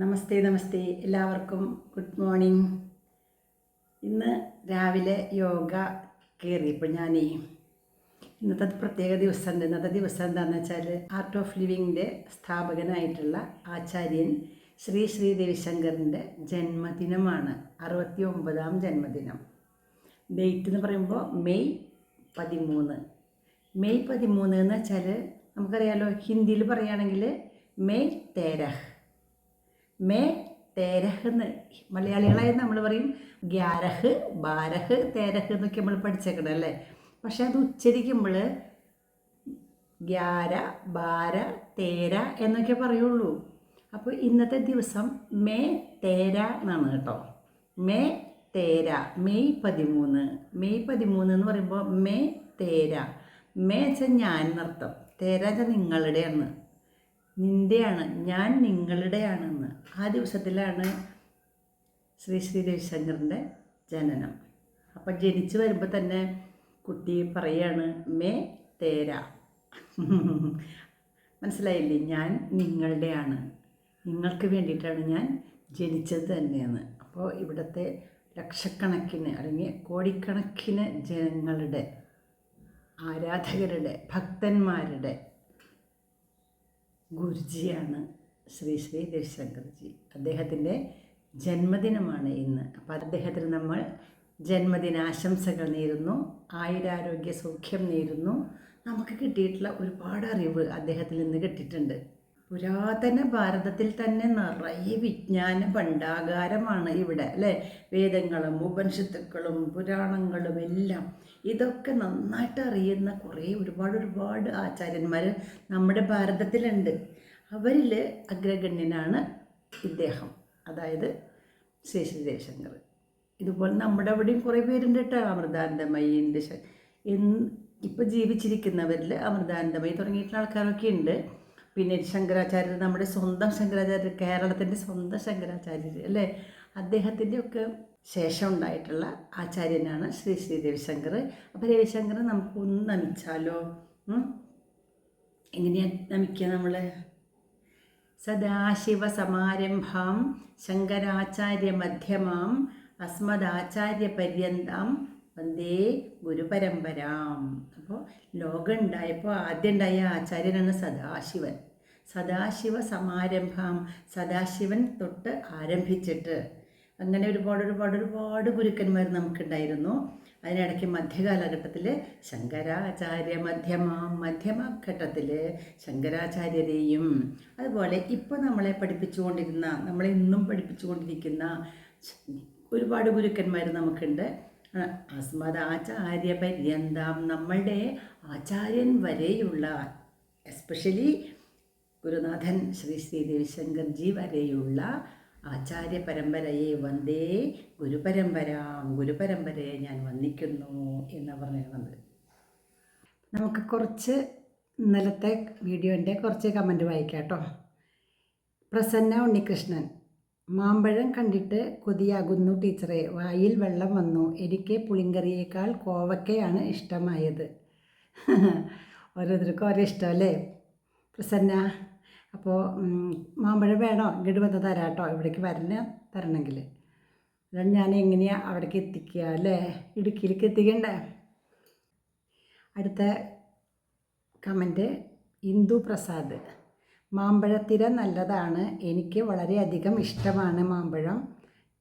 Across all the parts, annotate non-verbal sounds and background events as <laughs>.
നമസ്തേ നമസ്തേ. എല്ലാവർക്കും good morning. ഇന്ന് രാവിലെ യോഗ കയറിയപ്പോൾ ഞാൻ ഇന്നത്തെ പ്രത്യേക ദിവസമുണ്ട്. ഇന്നത്തെ ദിവസം എന്താണെന്ന് വെച്ചാൽ ആർട്ട് ഓഫ് ലിവിങ്ങിന്റെ സ്ഥാപകനായിട്ടുള്ള ആചാര്യൻ ശ്രീ ശ്രീ രവിശങ്കറിന്റെ ജന്മദിനമാണ്. അറുപത്തി ഒമ്പതാം ജന്മദിനം. ഡേറ്റ് എന്ന് പറയുമ്പോൾ മെയ് പതിമൂന്ന്. മെയ് പതിമൂന്ന് എന്ന് വെച്ചാൽ നമുക്കറിയാലോ ഹിന്ദിയിൽ പറയുകയാണെങ്കിൽ മെയ് തേരഹ്. മേ തേരഹ് എന്ന് മലയാളികളായ നമ്മൾ പറയും ഗ്യാരഹ് ബാരഹ് തേരഹ് എന്നൊക്കെ നമ്മൾ പഠിച്ചേക്കണം അല്ലേ? പക്ഷെ അത് ഉച്ചരിക്കുമ്പോൾ ഗ്യാര ബാര തേര എന്നൊക്കെ പറയുള്ളൂ. അപ്പോൾ ഇന്നത്തെ ദിവസം മേ തേര എന്നാണ് കേട്ടോ. മേ തേര മെയ് പതിമൂന്ന്. മെയ് പതിമൂന്ന് എന്ന് പറയുമ്പോൾ മേ തേര. മേ വെച്ചാൽ ഞാൻ എന്നർത്ഥം. തേര വെച്ചാൽ നിങ്ങളുടെയാണ്. നിന്റെയാണ് ഞാൻ നിങ്ങളുടെയാണെന്ന് ആ ദിവസത്തിലാണ് ശ്രീ ശ്രീ രവിശങ്കറിന്റെ ജനനം. അപ്പം ജനിച്ചു വരുമ്പോൾ തന്നെ കുട്ടി പറയാണ് മേ തേര. മനസ്സിലായില്ലേ? ഞാൻ നിങ്ങളുടെയാണ്. നിങ്ങൾക്ക് വേണ്ടിയിട്ടാണ് ഞാൻ ജനിച്ചത് തന്നെയാണ്. അപ്പോൾ ഇവിടുത്തെ ലക്ഷക്കണക്കിന് അല്ലെങ്കിൽ കോടിക്കണക്കിന് ജനങ്ങളുടെ ആരാധകരുടെ ഭക്തന്മാരുടെ ഗുരുജിയാണ് ശ്രീ ശ്രീ രവിശങ്കർജി അദ്ദേഹത്തിന്റെ ജന്മദിനമാണ് ഇന്ന്. അപ്പോൾ അദ്ദേഹത്തിന് നമ്മൾ ജന്മദിനാശംസകൾ നേരുന്നു ആയുരാരോഗ്യ സൗഖ്യം നേരുന്നു. നമുക്ക് കിട്ടിയിട്ടുള്ള ഒരുപാട് അറിവ് അദ്ദേഹത്തിൽ നിന്ന് കിട്ടിയിട്ടുണ്ട്. പുരാതന ഭാരതത്തിൽ തന്നെ നിറയെ വിജ്ഞാന ഭണ്ഡാകാരമാണ് ഇവിടെ അല്ലേ? വേദങ്ങളും ഉപനിഷത്തുക്കളും പുരാണങ്ങളും എല്ലാം. ഇതൊക്കെ നന്നായിട്ട് അറിയുന്ന കുറേ ഒരുപാട് ഒരുപാട് ആചാര്യന്മാർ നമ്മുടെ ഭാരതത്തിലുണ്ട്. അവരിൽ അഗ്രഗണ്യനാണ് ഇദ്ദേഹം. അതായത് ശ്രീ ജയശങ്കർ. ഇതുപോലെ നമ്മുടെ അവിടെയും കുറേ പേരുണ്ട് കേട്ടോ അമൃതാനന്ദമയി ശ- എന്ന് ഇപ്പോൾ ജീവിച്ചിരിക്കുന്നവരിൽ അമൃതാനന്ദമയി തുടങ്ങിയിട്ടുള്ള ആൾക്കാരൊക്കെ ഉണ്ട്. പിന്നെ ശങ്കരാചാര്യർ നമ്മുടെ സ്വന്തം ശങ്കരാചാര്യർ കേരളത്തിന്റെ സ്വന്തം ശങ്കരാചാര്യർ അല്ലേ? അദ്ദേഹത്തിന്റെ ഒക്കെ ശേഷം ഉണ്ടായിട്ടുള്ള ആചാര്യനാണ് ശ്രീ ശ്രീ രവിശങ്കർ. അപ്പോൾ രവിശങ്കർ നമുക്കൊന്ന് നമിച്ചാലോ? എങ്ങനെയാണ് നമിക്കുക നമ്മൾ സദാശിവസമാരംഭാം ശങ്കരാചാര്യമധ്യമാം അസ്മദാചാര്യപര്യന്താം വന്ദേ ഗുരുപരമ്പരാം. അപ്പോൾ ലോകം ഉണ്ടായപ്പോൾ ആദ്യം ഉണ്ടായ ആചാര്യനാണ് സദാശിവൻ. സദാശിവ സമാരംഭം സദാശിവൻ തൊട്ട് ആരംഭിച്ചിട്ട് അങ്ങനെ ഒരുപാട് ഒരുപാട് ഒരുപാട് ഗുരുക്കന്മാർ നമുക്കുണ്ടായിരുന്നു. അതിനിടയ്ക്ക് മധ്യകാലഘട്ടത്തിൽ ശങ്കരാചാര്യ മധ്യമ മധ്യമ ഘട്ടത്തിൽ ശങ്കരാചാര്യരെയും അതുപോലെ ഇപ്പോൾ നമ്മളെ പഠിപ്പിച്ചുകൊണ്ടിരുന്ന നമ്മളെ ഇന്നും പഠിപ്പിച്ചുകൊണ്ടിരിക്കുന്ന ഒരുപാട് ഗുരുക്കന്മാർ നമുക്കുണ്ട്. അസ്മദാചാര്യ പര്യന്തം നമ്മളുടെ ആചാര്യൻ വരെയുള്ള എസ്പെഷ്യലി ഗുരുനാഥൻ ശ്രീ ശ്രീ രവിശങ്കർജി വരെയുള്ള ആചാര്യ പരമ്പരയെ വന്ദേ ഗുരുപരമ്പരാം ഗുരുപരമ്പരയെ ഞാൻ വന്ദിക്കുന്നു എന്ന് പറയുന്നത് നമുക്ക് കുറച്ച് ഇന്നലത്തെ വീഡിയോന്റെ കുറച്ച് കമന്റ് വായിക്കാം കേട്ടോ. പ്രസന്ന ഉണ്ണികൃഷ്ണൻ മാമ്പഴം കണ്ടിട്ട് കൊതിയാകുന്നു ടീച്ചറെ. വായിൽ വെള്ളം വന്നു. എനിക്ക് പുളിങ്കറിയേക്കാൾ കോവക്കയാണ് ഇഷ്ടമായത്. <laughs> ഓരോരുത്തർക്കും ഓരോ ഇഷ്ടമല്ലേ പ്രസന്ന അപ്പോൾ മാമ്പഴം വേണോ? ഇങ്ങോട്ട് വന്ന് തരാം കേട്ടോ ഇവിടേക്ക് വരണ തരണമെങ്കിൽ അതാണ് ഞാൻ എങ്ങനെയാണ് അവിടേക്ക് എത്തിക്കുക അല്ലേ? ഇടുക്കിയിലേക്ക് എത്തിക്കണ്ടേ? അടുത്ത കമന്റ് ഇന്ദു പ്രസാദ്. മാമ്പഴത്തിര നല്ലതാണ്. എനിക്ക് വളരെയധികം ഇഷ്ടമാണ് മാമ്പഴം.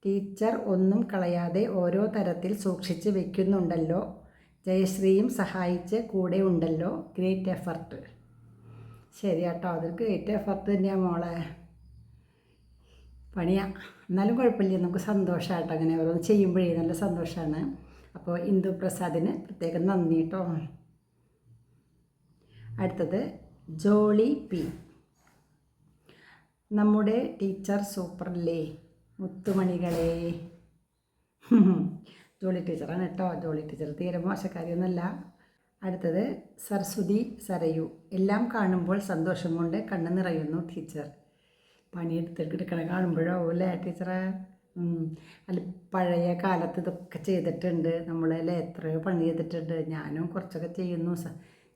ടീച്ചർ ഒന്നും കളയാതെ ഓരോ തരത്തിൽ സൂക്ഷിച്ച് വെക്കുന്നുണ്ടല്ലോ. ജയശ്രീയും സഹായിച്ച് കൂടെ ഉണ്ടല്ലോ. Great effort. ശരി കേട്ടോ അതൊരു ഏറ്റവും എഫർട്ട് തന്നെയാണ് മോളെ. പണിയാ. എന്നാലും കുഴപ്പമില്ല. നമുക്ക് സന്തോഷമായിട്ടോ അങ്ങനെ ഓരോന്ന് ചെയ്യുമ്പോഴേ നല്ല സന്തോഷമാണ് അപ്പോൾ ഇന്ദു പ്രസാദിന് പ്രത്യേകം നന്ദി കേട്ടോ അടുത്തത് ജോളി പി. നമ്മുടെ ടീച്ചർ സൂപ്പറല്ലേ? മുത്തുമണികളെ. ജോളി ടീച്ചറാണ് കേട്ടോ ജോളി ടീച്ചർ തീരെ മോശക്കാരിയൊന്നുമല്ല. അടുത്തത് സരസ്വതി സരയു. എല്ലാം കാണുമ്പോൾ സന്തോഷം കൊണ്ട് കണ്ണു നിറയുന്നു ടീച്ചർ. പണിയെടുത്തെടുക്കണ കാണുമ്പോഴോ അല്ലേ ടീച്ചറെ? അല്ല പഴയ കാലത്ത് ഇതൊക്കെ ചെയ്തിട്ടുണ്ട് നമ്മളല്ലേ? എത്രയോ പണി ചെയ്തിട്ടുണ്ട്. ഞാനും കുറച്ചൊക്കെ ചെയ്യുന്നു. സ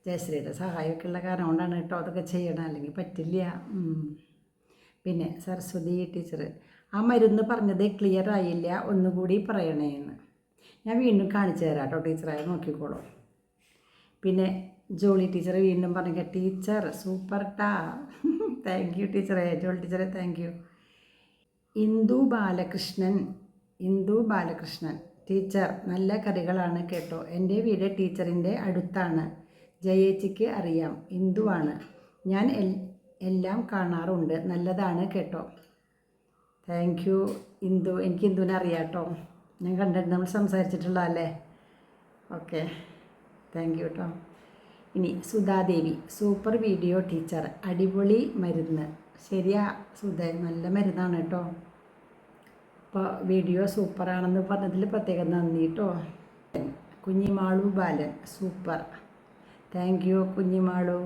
ജയശ്രീയുടെ സഹായമൊക്കെ ഉള്ള കാരണം കൊണ്ടാണ് കേട്ടോ അതൊക്കെ ചെയ്യണം. അല്ലെങ്കിൽ പറ്റില്ല. പിന്നെ സരസ്വതി ടീച്ചർ ആ മരുന്ന് പറഞ്ഞത് ക്ലിയർ ആയില്ല ഒന്നുകൂടി പറയണേന്ന്. ഞാൻ വീണ്ടും കാണിച്ചു തരാം കേട്ടോ ടീച്ചറായി നോക്കിക്കോളൂ. പിന്നെ ജോളി ടീച്ചർ വീണ്ടും പറഞ്ഞു ടീച്ചർ സൂപ്പർ ടാ താങ്ക് യു ടീച്ചറെ ജോളി ടീച്ചറെ thank you Indu Balakrishnan Indu Balakrishnan teacher നല്ല കറികളാണ് കേട്ടോ. എന്റെ വീട് ടീച്ചറിന്റെ അടുത്താണ്. ജയേച്ചിക്ക് അറിയാം ഇന്ദുവാണ് ഞാൻ എല്ലാം കാണാറുണ്ട്. നല്ലതാണ് കേട്ടോ. Thank you Indu. എനിക്ക് ഇന്ദുവിനെ അറിയാം കേട്ടോ. ഞാൻ കണ്ടിട്ട് നമ്മൾ സംസാരിച്ചിട്ടുള്ളതല്ലേ? ഓക്കെ താങ്ക് യു കേട്ടോ. ഇനി സുധാദേവി സൂപ്പർ വീഡിയോ ടീച്ചർ അടിപൊളി മരുന്ന്. ശരിയാ സുധ നല്ല മരുന്നാണ് കേട്ടോ. അപ്പോൾ വീഡിയോ സൂപ്പറാണെന്ന് പറഞ്ഞതിൽ പ്രത്യേകം നന്ദി കേട്ടോ. Kunhimalu Balan super. Thank you Kunhimalu.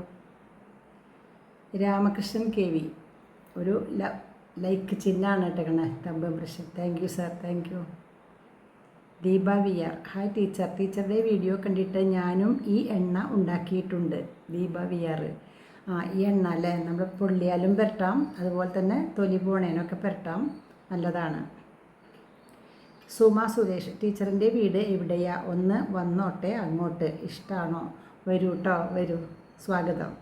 Ramakrishnan K V ഒരു ലൈക്ക് ചിഹ്നമാണ് ഇട്ടേക്കണേ. തമ്പ് പ്രശ്നം. Thank you sir thank you. Deepa V R hi teacher. ടീച്ചറുടെ വീഡിയോ കണ്ടിട്ട് ഞാനും ഈ എണ്ണ ഉണ്ടാക്കിയിട്ടുണ്ട്. ദീപ വി ആർ ആ ഈ എണ്ണ അല്ലേ? നമ്മൾ പൊള്ളിയാലും പെരട്ടാം അതുപോലെ തന്നെ തൊലി പോണേനൊക്കെ പെരട്ടാം. നല്ലതാണ്. സുമ സുരേഷ് ടീച്ചറിന്റെ വീട് എവിടെയാ? ഒന്ന് വന്നോട്ടെ അങ്ങോട്ട്. ഇഷ്ടമാണോ വരൂ കേട്ടോ വരൂ. സ്വാഗതം.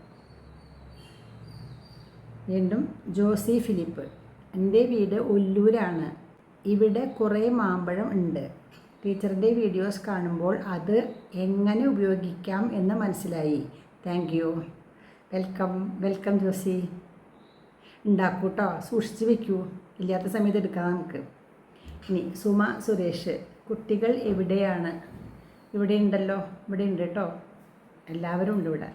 വീണ്ടും ജോസി ഫിലിപ്പ്. എന്റെ വീട് ഒല്ലൂരാണ് ഇവിടെ കുറേ മാമ്പഴം ഉണ്ട്. ടീച്ചറിന്റെ വീഡിയോസ് കാണുമ്പോൾ അത് എങ്ങനെ ഉപയോഗിക്കാം എന്ന് മനസ്സിലായി. Thank you welcome welcome Josy. ഉണ്ടാക്കൂ കേട്ടോ സൂക്ഷിച്ച് വെക്കൂ. ഇല്ലാത്ത സമയത്ത് എടുക്കാം നമുക്ക്. ഇനി സുമ സുരേഷ് കുട്ടികൾ എവിടെയാണ്? ഇവിടെ ഉണ്ടല്ലോ ഇവിടെ ഉണ്ട് കേട്ടോ. എല്ലാവരും ഉണ്ട് ഇവിടെ.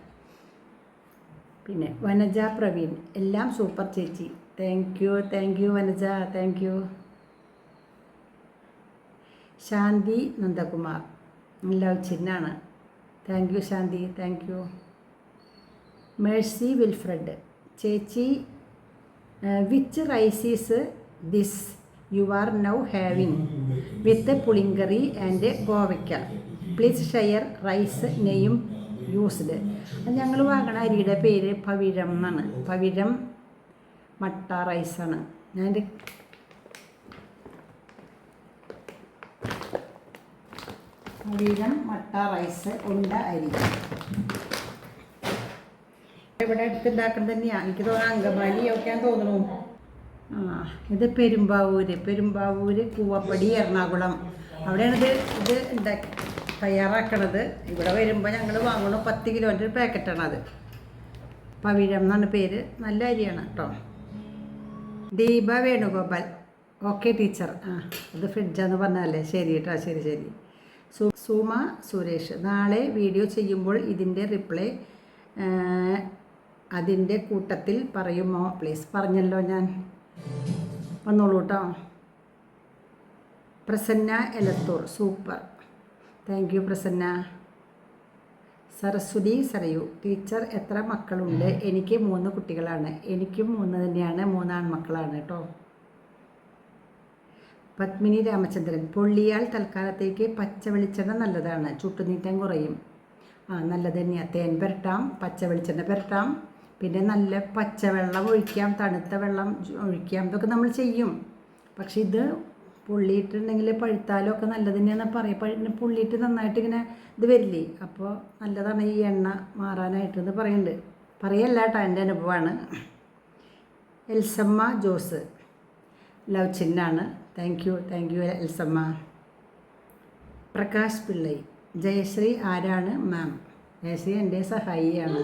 പിന്നെ വനജ പ്രവീൺ എല്ലാം സൂപ്പർ ചേച്ചി. Thank you thank you Vanaja thank you Shanthi Nandakumar. Love ചിഹ്നാണ് thank you Shanthi. Thank you Mercy Wilfred. ചേച്ചി which rice is this you are now having with പുളിങ്കറി and ഗോവയ്ക്ക. പ്ലീസ് ഷെയർ റൈസ് നെയ്യും used ഞങ്ങൾ വാങ്ങണ അരിയുടെ പേര് പവിഴം എന്നാണ്. പവിഴം മട്ട റൈസാണ് ഞാൻ പവിഴം മട്ട റൈസ് ഉണ്ട അരി. ഇവിടെ അടുത്തുണ്ടാക്കുന്നത് തന്നെയാണ് എനിക്ക് തോന്നുന്നു അങ്കമാലി ഒക്കെയാന്ന് തോന്നുന്നു. ആ ഇത് പെരുമ്പാവൂര്. പെരുമ്പാവൂര് കൂവപ്പടി എറണാകുളം. അവിടെയാണ് ഇത് ഇത് തയ്യാറാക്കണത്. ഇവിടെ വരുമ്പോൾ ഞങ്ങൾ വാങ്ങണു പത്ത് കിലോന്റെ ഒരു പാക്കറ്റാണ് അത്. പവിഴം എന്നാണ് പേര്. നല്ല അരിയാണ് കേട്ടോ ദീപ വേണുഗോപാൽ. Okay teacher. ആ അത് ഫ്രിഡ്ജാന്ന് പറഞ്ഞാലേ ശരി കേട്ടോ ശരി ശരി. സുമ സുരേഷ്. നാളെ വീഡിയോ ചെയ്യുമ്പോൾ ഇതിന്റെ റിപ്ലൈ അതിന്റെ കൂട്ടത്തിൽ പറയുമോ? പ്ലീസ് പറഞ്ഞല്ലോ ഞാൻ. വന്നോളൂ കേട്ടോ Prasanna Elathur super. Thank you Prasanna. Saraswathi Sarayu teacher എത്ര മക്കളുണ്ട്? എനിക്ക് മൂന്ന് കുട്ടികളാണ്. എനിക്കും മൂന്ന് തന്നെയാണ് മൂന്നാൺ മക്കളാണ് കേട്ടോ പത്മിനി രാമചന്ദ്രൻ പൊള്ളിയാൽ തൽക്കാലത്തേക്ക് പച്ച വെളിച്ചെണ്ണ നല്ലതാണ്. ചുട്ടുനീറ്റം കുറയും. ആ നല്ലത് തന്നെയാണ് തേൻ പുരട്ടാം പച്ച വെളിച്ചെണ്ണ പുരട്ടാം. പിന്നെ നല്ല പച്ചവെള്ളം ഒഴിക്കാം തണുത്ത വെള്ളം ഒഴിക്കാം. ഇതൊക്കെ നമ്മൾ ചെയ്യും. പക്ഷേ ഇത് പുള്ളിയിട്ടുണ്ടെങ്കിൽ പഴുത്താലും ഒക്കെ നല്ലത് തന്നെയാണ് പറയും. പഴു പുള്ളിയിട്ട് നന്നായിട്ട് ഇങ്ങനെ ഇത് വരില്ലേ? അപ്പോൾ നല്ലതാണ് ഈ എണ്ണ മാറാനായിട്ട് എന്ന് പറയുന്നുണ്ട് പറയല്ല കേട്ടോ എന്റെ അനുഭവമാണ്. Elsamma Jose love ചിഹ്നാണ്. Thank you thank you Elsamma Prakash Pillai Jayashree ആരാണ് മാം ജയശ്രീ എന്റെ സഹായിയാണ്.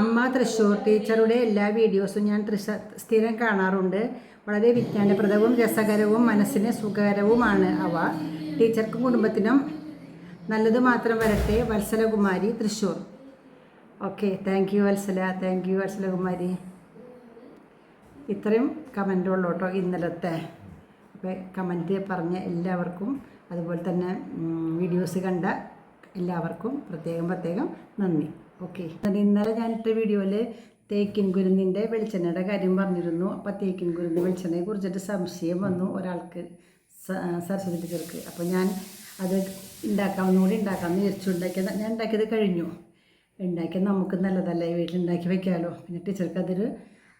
അമ്മ തൃശ്ശൂർ ടീച്ചറുടെ എല്ലാ വീഡിയോസും ഞാൻ തൃശ സ്ഥിരം കാണാറുണ്ട്. വളരെ വിജ്ഞാനപ്രദവും രസകരവും മനസ്സിന് സുഖകരവുമാണ് അവ. ടീച്ചർക്കും കുടുംബത്തിനും നല്ലത് മാത്രം വരട്ടെ. Vatsalakumari Thrissur. Okay thank you Vatsala thank you Vatsalakumari. ഇത്രയും കമന്റുള്ളൂ കേട്ടോ ഇന്നലത്തെ. അപ്പോൾ കമന്റ് പറഞ്ഞ എല്ലാവർക്കും അതുപോലെ തന്നെ വീഡിയോസ് കണ്ട എല്ലാവർക്കും പ്രത്യേകം പ്രത്യേകം നന്ദി. ഓക്കെ ഇന്നലെ ഞാനിട്ട വീഡിയോയിൽ തേക്കിൻ കുരുന്നിന്റെ വെളിച്ചെണ്ണയുടെ കാര്യം പറഞ്ഞിരുന്നു. അപ്പോൾ തേക്കിൻ കുരുന്ന് വെളിച്ചെണ്ണയെ കുറിച്ചിട്ട് സംശയം വന്നു ഒരാൾക്ക് സരസ്വതി ടീച്ചർക്ക് അപ്പോൾ ഞാൻ അത് ഉണ്ടാക്കാം ഒന്നുകൂടി ഉണ്ടാക്കാമെന്ന് വിചാരിച്ചു. ഉണ്ടാക്കിയത് ഞാൻ ഉണ്ടാക്കിയത് കഴിഞ്ഞു. ഉണ്ടാക്കിയത് നമുക്ക് നല്ലതല്ലേ വീട്ടിൽ ഉണ്ടാക്കി വയ്ക്കാമല്ലോ പിന്നെ ടീച്ചർക്ക് അതൊരു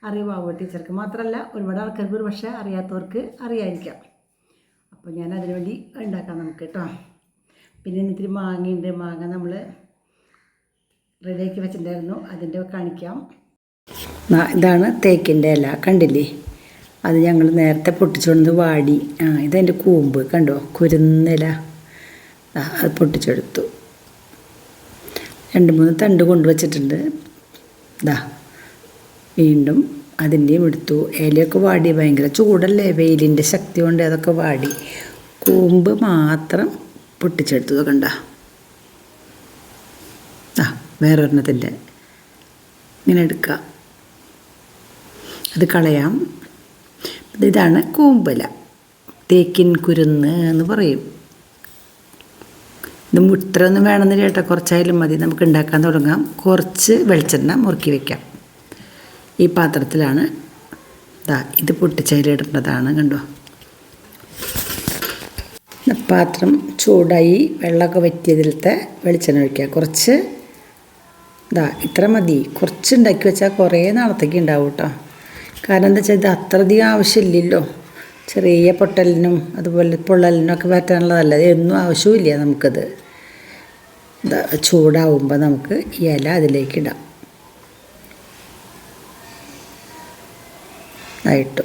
അറിവാകും ടീച്ചർക്ക്. മാത്രമല്ല ഒരുപാട് ആൾക്കാർക്ക് ഒരു പക്ഷേ അറിയാത്തവർക്ക് അറിയാതിരിക്കാം അപ്പോൾ ഞാൻ അതിനു വേണ്ടി ഉണ്ടാക്കാം നമുക്ക് കേട്ടോ. പിന്നെ ഇത്തിരി മാങ്ങയുണ്ട്. മാങ്ങ നമ്മൾ റെഡിയാക്കി വെച്ചിട്ടുണ്ടായിരുന്നു. അതിന്റെ കാണിക്കാം. ഇതാണ് തേക്കിന്റെ ഇല. കണ്ടില്ലേ? അത് ഞങ്ങൾ നേരത്തെ പൊട്ടിച്ചുകൊണ്ട് വാടി. ആ ഇതെന്റെ കൂമ്പ്. കണ്ടോ? കുരുന്നില അത് പൊട്ടിച്ചെടുത്തു. രണ്ട് മൂന്ന് തണ്ട് കൊണ്ടുവച്ചിട്ടുണ്ട് ഇതാ വീണ്ടും അതിന്റെയും എടുത്തു ഇലയൊക്കെ വാടി. ഭയങ്കര ചൂടല്ലേ? വെയിലിന്റെ ശക്തി കൊണ്ട് അതൊക്കെ വാടി. കൂമ്പ് മാത്രം പൊട്ടിച്ചെടുത്തത് കണ്ട. ആ വേറൊരെണ്ണത്തിന്റെ. ഇങ്ങനെ എടുക്കുക അത് കളയാം. ഇതാണ് കൂമ്പല. തേക്കിൻ കുരുന്ന് എന്ന് പറയും. ഇത് മുത്രൊന്നും വേണമെന്നില്ല കേട്ടോ. കുറച്ചായാലും മതി. നമുക്ക് ഉണ്ടാക്കാൻ തുടങ്ങാം. കുറച്ച് വെളിച്ചെണ്ണ മുറുക്കി വെക്കാം. ഈ പാത്രത്തിലാണ്. ഇതാ ഇത് പൊട്ടിച്ചതിലിടേണ്ടതാണ് കണ്ടോ? പാത്രം ചൂടായി വെള്ളമൊക്കെ വറ്റിയതിലത്തെ വെളിച്ചെണ്ണ ഒഴിക്കുക. കുറച്ച് ഇതാ ഇത്ര മതി. കുറച്ച് ഉണ്ടാക്കി വെച്ചാൽ കുറേ നാളത്തേക്ക് ഉണ്ടാവും കേട്ടോ. കാരണം എന്താ വെച്ചാൽ ഇത് അത്രയധികം ആവശ്യമില്ലല്ലോ. ചെറിയ പൊട്ടലിനും അതുപോലെ പൊള്ളലിനും ഒക്കെ പറ്റാനുള്ളതല്ല. എന്നും ആവശ്യമില്ല നമുക്കത്. ചൂടാവുമ്പോൾ നമുക്ക് ഇല അതിലേക്ക് ഇടാം. ആയിട്ടു.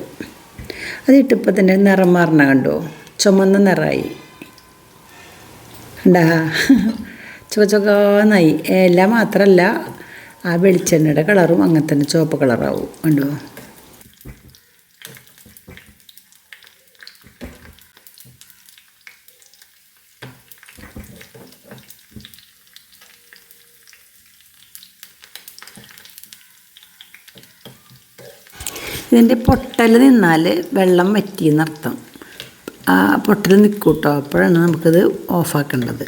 അതിട്ടിപ്പോൾ തന്നെ നിറം മാറണ കണ്ടോ? ചുമന്ന നിറമായി ഉണ്ടാ ചുവ ചുവന്നായി. ഇല മാത്രമല്ല ആ വെളിച്ചെണ്ണയുടെ കളറും അങ്ങനെ തന്നെ ചുവപ്പ് കളറാവും. കണ്ടോ? ഇതിന്റെ പൊട്ടൽ നിന്നാൽ വെള്ളം വറ്റിയെന്നർത്ഥം. ആ പൊട്ടൽ നിൽക്കും കേട്ടോ അപ്പോഴാണ് നമുക്കിത് ഓഫാക്കേണ്ടത്.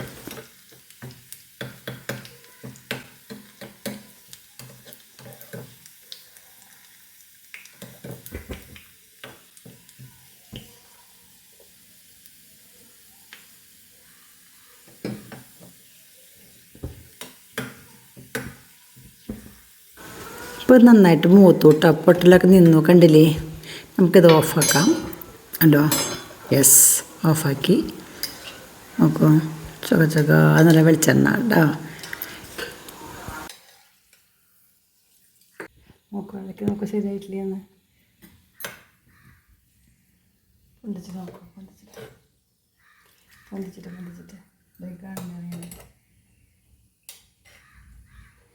ഇപ്പോൾ നന്നായിട്ട് മൂത്തൂട്ട് പൊട്ടലൊക്കെ നിന്നു കണ്ടില്ലേ? നമുക്കിത് ഓഫാക്കാം. അല്ലോ യെസ് ഓഫാക്കി. നോക്കൂ. ചക ചക നല്ല വെളിച്ചെണ്ണ കേട്ടോ. നോക്കൂ ഇളക്കി നോക്കൂ ശരിയായിട്ടില്ല എന്ന്. പൊന്തിച്ചിട്ട് നോക്കൂ പൊണ്ടിച്ചിട്ട് പൊണ്ടിച്ചിട്ട് പൊണ്ടിച്ചിട്ട്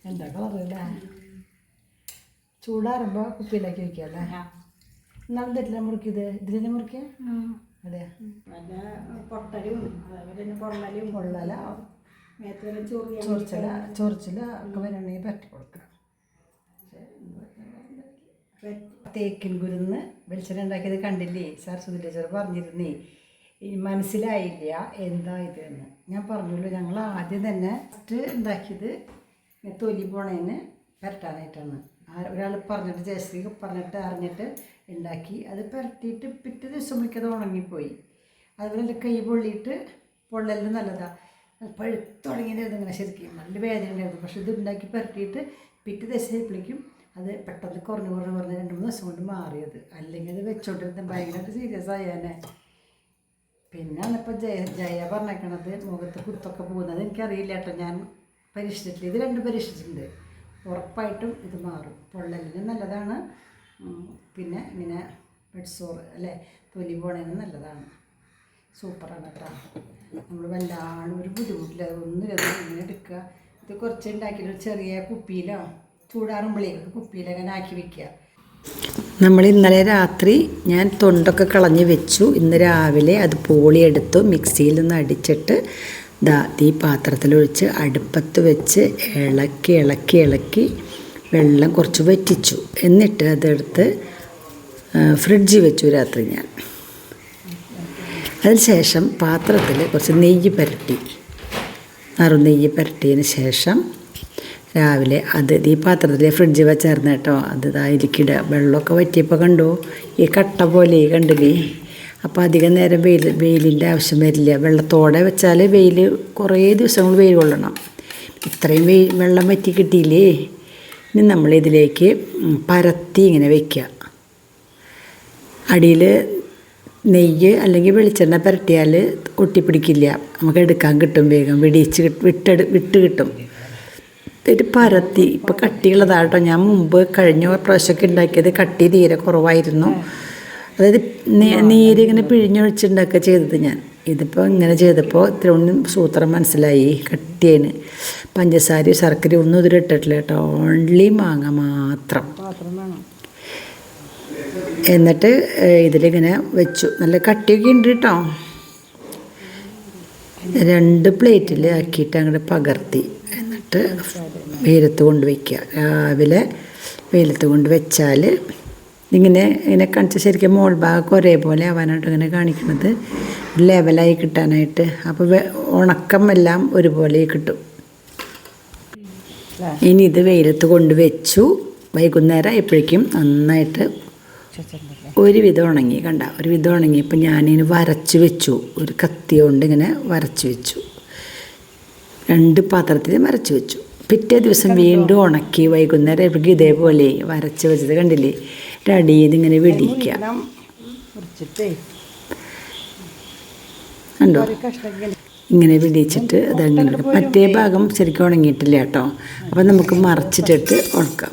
എന്താ കളറല്ലേ ചൂടാറുമ്പോൾ കുപ്പിയിലാക്കി വെക്കുക അല്ലേ? എന്നാലും തെറ്റില്ല മുറുക്കിയത്? ഇതിനെ മുറുക്കിയ? അതെ പൊട്ടലും അതുപോലെ തന്നെ പൊള്ളലും. പൊള്ളല. മേത്തുവരെ ചൊറിയ ചൊറിച്ചില ചൊറിച്ചില ഒക്കെ വരണമെങ്കിൽ പറ്റി കൊടുക്കുക തേക്കിൻ കുരുന്ന് വെളിച്ചെണ്ണ ഉണ്ടാക്കിയത് കണ്ടില്ലേ? സരസ്വതി ടീച്ചർ പറഞ്ഞിരുന്നേ. ഈ മനസ്സിലായില്ല എന്താ ഇത് എന്ന് ഞാൻ പറഞ്ഞല്ലോ ഞങ്ങൾ ആദ്യം തന്നെ ഫസ്റ്റ് ഉണ്ടാക്കിയത് തൊലി പോണേന് പുരട്ടാനായിട്ടാണ് ഒരാൾ പറഞ്ഞിട്ട് ജയശ്രീ പറഞ്ഞിട്ട് അറിഞ്ഞിട്ട് ഉണ്ടാക്കി. അത് പുരട്ടിയിട്ട് പിറ്റേ ദിവസം മിക്കത് ഉണങ്ങിപ്പോയി. അതുപോലെ കൈ പൊള്ളിയിട്ട് പൊള്ളലിന് നല്ലതാണ് പഴുത്തുടങ്ങിയത് ഇങ്ങനെ ശരിക്കും. നല്ല വേദന ഉണ്ടായിരുന്നു. പക്ഷെ ഇത് ഉണ്ടാക്കി പുരട്ടിയിട്ട് പിറ്റേ ദിവസം ആയപ്പോഴേക്കും അത് പെട്ടെന്ന് കുറഞ്ഞ് കുറഞ്ഞ് കുറഞ്ഞ് രണ്ട് മൂന്ന് ദിവസം കൊണ്ട് മാറിയത്. അല്ലെങ്കിൽ അത് വെച്ചോണ്ടിരുന്ന ഭയങ്കരമായിട്ട് സീരിയസ് ആയേനെ പിന്നെ ജയ ജയ പറഞ്ഞേക്കണത് മുഖത്ത് കുത്തൊക്കെ പോകുന്നത് എനിക്കറിയില്ല കേട്ടോ. ഞാൻ പരീക്ഷിച്ചിട്ടില്ല. ഇത് രണ്ടും പരീക്ഷിച്ചിട്ടുണ്ട്. ഉറപ്പായിട്ടും ഇത് മാറും. പൊള്ളലിന് നല്ലതാണ്. പിന്നെ ഇങ്ങനെ ബെഡ്സോർ അല്ലേ? തൊലി പോണതിന് നല്ലതാണ്. സൂപ്പറാണ് കേട്ടോ. നമ്മൾ വല്ലാണ്ട് ഒരു ബുദ്ധിമുട്ടില്ല. ഒന്നും ഇങ്ങനെ എടുക്കുക. ഇത് കുറച്ച് ഉണ്ടാക്കിയിട്ട് ചെറിയ കുപ്പിയിലോ ചൂടാറുമ്പോഴേക്ക് കുപ്പിയിൽ അങ്ങനെ ആക്കി വെക്കുക. നമ്മൾ ഇന്നലെ രാത്രി ഞാൻ തൊണ്ടൊക്കെ കളഞ്ഞ് വെച്ചു. ഇന്ന് രാവിലെ അത് പോളിയെടുത്തു. മിക്സിയിൽ നിന്ന് അടിച്ചിട്ട് ദാ തീ പാത്രത്തിലൊഴിച്ച് അടുപ്പത്ത് വെച്ച് ഇളക്കി ഇളക്കി ഇളക്കി വെള്ളം കുറച്ച് വറ്റിച്ചു. എന്നിട്ട് അതെടുത്ത് ഫ്രിഡ്ജിൽ വെച്ചു രാത്രി ഞാൻ. അതിനുശേഷം പാത്രത്തിൽ കുറച്ച് നെയ്യ് പുരട്ടി. നറുനെയ്യ് പുരട്ടിയതിന് ശേഷം രാവിലെ അത് ഈ പാത്രത്തിൽ ഫ്രിഡ്ജിൽ വെച്ചായിരുന്നു കേട്ടോ. അത് അതിലേക്കിടുക വെള്ളമൊക്കെ വറ്റിയപ്പോൾ കണ്ടു? ഈ കട്ട പോലെ കണ്ടില്ലേ? അപ്പോൾ അധികം നേരം വെയിൽ വെയിലിന്റെ ആവശ്യം വരില്ല. വെള്ളത്തോടെ വെച്ചാൽ വെയിൽ കുറേ ദിവസങ്ങൾ വെയിൽ കൊള്ളണം. ഇത്രയും വെയിൽ വെള്ളം വറ്റി കിട്ടിയില്ലേ? ഇനി നമ്മൾ ഇതിലേക്ക് പരത്തി ഇങ്ങനെ വയ്ക്കുക അടിയിൽ നെയ്യ് അല്ലെങ്കിൽ വെളിച്ചെണ്ണ പരട്ടിയാൽ ഒട്ടിപ്പിടിക്കില്ല. നമുക്ക് എടുക്കാൻ കിട്ടും വേഗം. വെടിയിച്ച് വിട്ടെടു വിട്ട് കിട്ടും. ഇത് പരത്തി. ഇപ്പോൾ കട്ടിയുള്ളതാട്ടോ. ഞാൻ മുമ്പ് കഴിഞ്ഞ പ്രാവശ്യമൊക്കെ ഉണ്ടാക്കിയത് കട്ടി തീരെ കുറവായിരുന്നു. അതായത് നീര് ഇങ്ങനെ പിഴിഞ്ഞൊഴിച്ചിട്ടുണ്ടൊക്കെ ചെയ്തത് ഞാൻ. ഇതിപ്പോൾ ഇങ്ങനെ ചെയ്തപ്പോൾ ഇത്ര ഒന്നും സൂത്രം മനസ്സിലായി. കട്ടിയേന് പഞ്ചസാരയും ശർക്കര ഒന്നും ഇതിൽ ഇട്ടിട്ടില്ല കേട്ടോ. ഓൺലി മാങ്ങ മാത്രം. എന്നിട്ട് ഇതിലിങ്ങനെ വെച്ചു. നല്ല കട്ടിയൊക്കെ ഉണ്ട് കേട്ടോ. രണ്ട് പ്ലേറ്റിൽ ആക്കിയിട്ട് അങ്ങോട്ട് പകർത്തി. എന്നിട്ട് വെയിലത്ത് കൊണ്ട് വയ്ക്കുക രാവിലെ വെയിലത്ത് കൊണ്ട് വെച്ചാൽ ഇങ്ങനെ ഇങ്ങനെ കാണിച്ച ശരിക്കും മോൾ ഭാഗമൊക്കെ ഒരേപോലെ ആവാനായിട്ട് ഇങ്ങനെ കാണിക്കുന്നത് ലെവലായി കിട്ടാനായിട്ട്. അപ്പോൾ ഉണക്കം എല്ലാം ഒരുപോലെ കിട്ടും. ഇനി ഇത് വെയിലത്ത് കൊണ്ട് വെച്ചു. വൈകുന്നേരം ആയപ്പോഴേക്കും നന്നായിട്ട് ഒരുവിധം ഉണങ്ങി. കണ്ട ഒരുവിധം ഉണങ്ങി. ഇപ്പം ഞാനിങ്ങനെ വരച്ച് വെച്ചു. ഒരു കത്തി കൊണ്ട് ഇങ്ങനെ വരച്ച് വെച്ചു. രണ്ട് പാത്രത്തിൽ വരച്ച് വെച്ചു. പിറ്റേ ദിവസം വീണ്ടും ഉണക്കി വൈകുന്നേരം ആയപ്പോഴേക്കും ഇതേപോലെ വരച്ച് വെച്ചത് കണ്ടില്ലേ? അടിയിൽ ചെയ്ത് ഇങ്ങനെ വെടിക്കാം കണ്ടോ? ഇങ്ങനെ വെടിച്ചിട്ട് അതങ്ങനെ അങ്ങനെ മറ്റേ ഭാഗം ശരിക്കും ഉണങ്ങിയിട്ടില്ല കേട്ടോ. അപ്പം നമുക്ക് മറച്ചിട്ടിട്ട് ഉണക്കാം.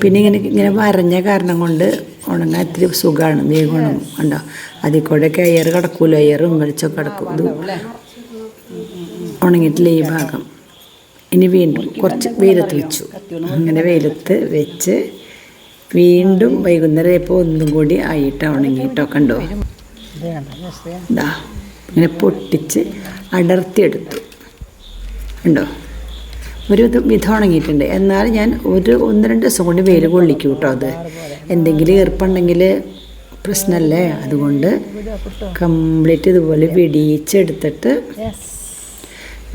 പിന്നെ ഇങ്ങനെ ഇങ്ങനെ വരഞ്ഞ കാരണം കൊണ്ട് ഉണങ്ങാൻ ഇത്തിരി സുഖമാണ് വേഗം ഉണങ്ങും. കണ്ടോ? അതിൽ കൂടെയൊക്കെ അയ്യർ കിടക്കൂല? അയ്യറും വെളിച്ചൊക്കെ കിടക്കും. ഇത് ഉണങ്ങിയിട്ടില്ല ഈ ഭാഗം. ഇനി വീണ്ടും കുറച്ച് വെയിലത്ത് വെച്ചു. അങ്ങനെ വെയിലത്ത് വെച്ച് വീണ്ടും വൈകുന്നേരം ഇപ്പോൾ ഒന്നും കൂടി ആയിട്ട് ഉണങ്ങിയിട്ടോ കണ്ടോ? ഇതാ ഇങ്ങനെ പൊട്ടിച്ച് അടർത്തിയെടുത്തു. ഉണ്ടോ ഒരു വിധം ഉണങ്ങിയിട്ടുണ്ട്. എന്നാൽ ഞാൻ ഒരു ഒന്ന് രണ്ട് ദിവസം കൊണ്ട് വെയിൽ കൊള്ളിക്കും കേട്ടോ അത്. എന്തെങ്കിലും ഈർപ്പുണ്ടെങ്കിൽ പ്രശ്നമല്ലേ? അതുകൊണ്ട് കംപ്ലീറ്റ് ഇതുപോലെ വെടിയിച്ചെടുത്തിട്ട്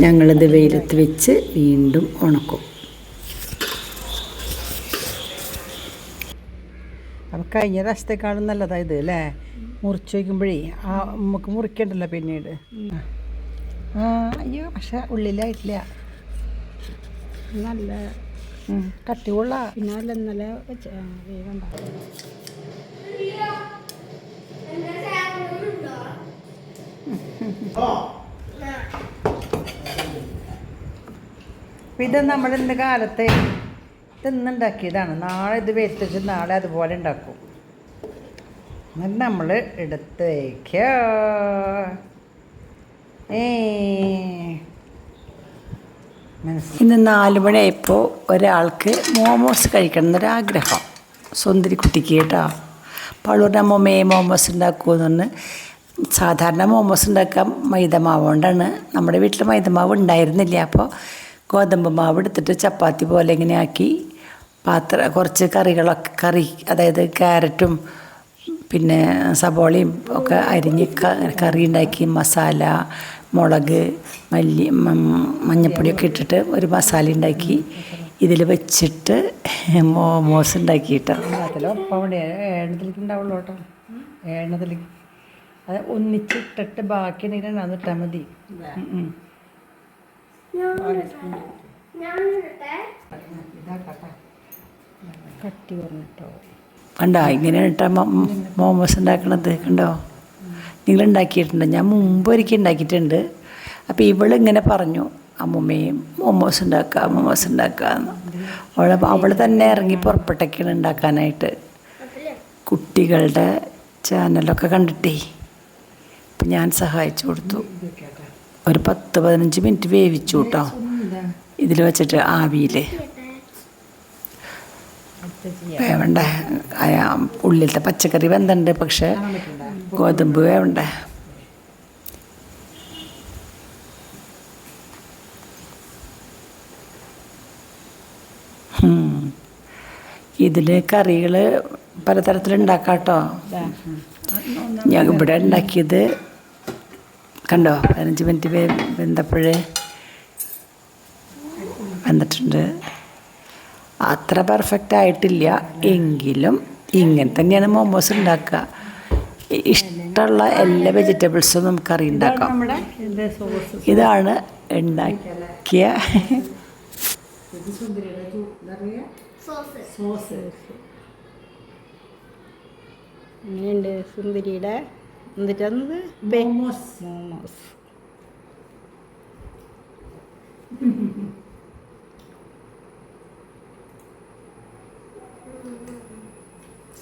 ഞങ്ങളിത് വെയിലത്ത് വെച്ച് വീണ്ടും ഉണക്കും. അപ്പം കഴിഞ്ഞ പ്രാവശ്യത്തെക്കാളും നല്ലതാ ഇത് അല്ലേ? മുറിച്ച് വയ്ക്കുമ്പോഴേ ആ നമുക്ക് മുറിക്കണ്ടല്ലോ പിന്നീട്. ആ അയ്യോ പക്ഷെ ഉള്ളിലായിട്ടില്ല. നല്ല കട്ടി കൊള്ള പിന്നെ നല്ല ഇന്നലെ വെച്ച് വേഗം ഇത് നമ്മൾ ഇന്ന് കാലത്തെ ഇന്നുണ്ടാക്കിയതാണ്. നാളെ ഇത് വെച്ച് നാളെ അതുപോലെ ഉണ്ടാക്കും. എന്നിട്ട് നമ്മൾ എടുത്ത് മനസ്സിലായി ഇന്ന് നാല് മണിയായപ്പോൾ ഒരാൾക്ക് മോമോസ് കഴിക്കണം എന്നൊരാഗ്രഹം. സുന്ദരി കുട്ടിക്ക് കേട്ടോ. അപ്പോൾ അവൾ മൊമേ മോമോസ് ഉണ്ടാക്കുമെന്ന് പറഞ്ഞ് സാധാരണ മോമോസ് ഉണ്ടാക്കാൻ മൈദമാവ് കൊണ്ടാണ് നമ്മുടെ വീട്ടിൽ മൈദമാവ് ഉണ്ടായിരുന്നില്ല. അപ്പോൾ ഗോതമ്പ് മാവ് എടുത്തിട്ട് ചപ്പാത്തി പോലെ ഇങ്ങനെ ആക്കി പാത്ര കുറച്ച് കറികളൊക്കെ കറി അതായത് ക്യാരറ്റും പിന്നെ സബോളയും ഒക്കെ അരിഞ്ഞ് കറി ഉണ്ടാക്കി മസാല മുളക് മല്ലി മഞ്ഞപ്പൊടിയൊക്കെ ഇട്ടിട്ട് ഒരു മസാല ഉണ്ടാക്കി ഇതിൽ വെച്ചിട്ട് മോമോസ് ഉണ്ടാക്കിയിട്ട്. കേട്ടോ. അത് ഒന്നിച്ചിട്ടിട്ട് ബാക്കി എന്തെങ്കിലും അത് ഇട്ടാൽ മതി. ഇതാക്കട്ടെ. കട്ടി പറഞ്ഞിട്ടോ. കണ്ടോ കേട്ടോ മോമോസ് ഉണ്ടാക്കണത് കണ്ടോ? നിങ്ങൾ ഉണ്ടാക്കിയിട്ടുണ്ട്. ഞാൻ മുമ്പ് ഒരിക്കൽ ഉണ്ടാക്കിയിട്ടുണ്ട്. അപ്പോൾ ഇവളിങ്ങനെ പറഞ്ഞു അമ്മുമ്മയും മോമോസ് ഉണ്ടാക്കുക മോമോസ് ഉണ്ടാക്കുക അവൾ അവൾ തന്നെ ഇറങ്ങി പുറപ്പെട്ടൊക്കെയാണ് ഉണ്ടാക്കാനായിട്ട്. കുട്ടികളുടെ ചാനലൊക്കെ കണ്ടിട്ടേ. അപ്പം ഞാൻ സഹായിച്ചു കൊടുത്തു. ഒരു പത്ത് പതിനഞ്ച് മിനിറ്റ് വേവിച്ചു കേട്ടോ. ഇതിൽ വെച്ചിട്ട് ആവിയിൽ വേവണ്ട. ഉള്ളിലത്തെ പച്ചക്കറി വെന്തണ്ട് പക്ഷെ ഗോതമ്പ് വേവണ്ട. ഇതിൽ കറികൾ പലതരത്തിലുണ്ടാക്കാം കേട്ടോ ഞാൻ ഇവിടെ ഉണ്ടാക്കിയത് കണ്ടോ? പതിനഞ്ച് മിനിറ്റ് വെന്തപ്പോഴേ വെന്തിട്ടുണ്ട് അത്ര പെർഫെക്റ്റ് ആയിട്ടില്ല. എങ്കിലും ഇങ്ങനെ തന്നെയാണ് മോമോസ് ഉണ്ടാക്കുക. ഇഷ്ടമുള്ള എല്ലാ വെജിറ്റബിൾസും നമുക്ക് കറി ഉണ്ടാക്കാം. ഇതാണ് ഉണ്ടാക്കിയ ഇത് സുന്ദരിയുടെ എന്നിട്ടത് മോമോസ് മോമോസ്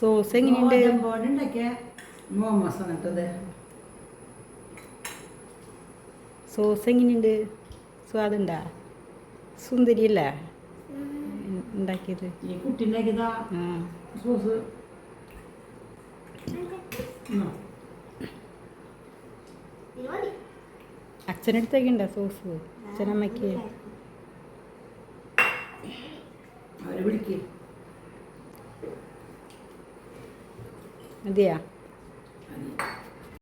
സോസ് എങ്ങനെയുണ്ട് സോസ് സ്വാദുണ്ടാ സുന്ദരിയല്ല? ഉണ്ടാക്കിയത്. ഈ കുട്ടി ഉണ്ടാക്കിയതാ. ആ. സോസ്. സോസ്. അച്ഛനമ്മയ്ക്ക്. അവരെ വിളിക്കും. മതിയാ.